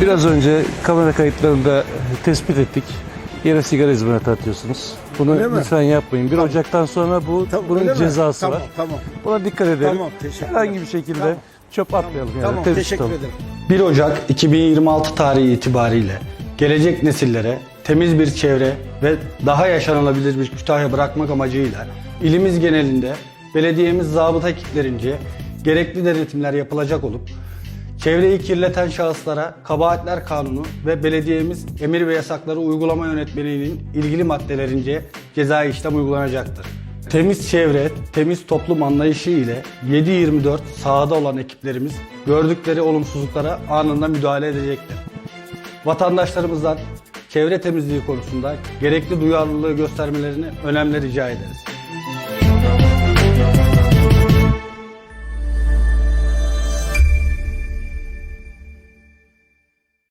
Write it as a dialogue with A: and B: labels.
A: Biraz önce kamera kayıtlarında tespit ettik. Yere sigara izmariti atıyorsunuz. Bunu
B: Öyle mi?
A: lütfen yapmayın. 1 Ocak'tan sonra bu
B: Tamam,
A: bunun cezası
B: tamam,
A: var.
B: Tamam,
A: Buna dikkat edelim.
B: Tamam, teşekkür
A: Herhangi bir şekilde
B: Tamam.
A: çöp atmayalım yani.
B: tamam.
A: Temiz
B: Teşekkür
A: tutalım.
B: ederim.
C: 1 Ocak 2026 tarihi itibariyle gelecek nesillere temiz bir çevre ve daha yaşanılabilir bir Kütahya bırakmak amacıyla ilimiz genelinde belediyemiz zabıta ekiplerince gerekli denetimler yapılacak olup çevreyi kirleten şahıslara kabahatler kanunu ve belediyemiz emir ve yasakları uygulama yönetmeliğinin ilgili maddelerince cezai işlem uygulanacaktır. Temiz çevre, temiz toplum anlayışı ile 7-24 sahada olan ekiplerimiz gördükleri olumsuzluklara anında müdahale edecektir. Vatandaşlarımızdan çevre temizliği konusunda gerekli duyarlılığı göstermelerini önemli rica ederiz.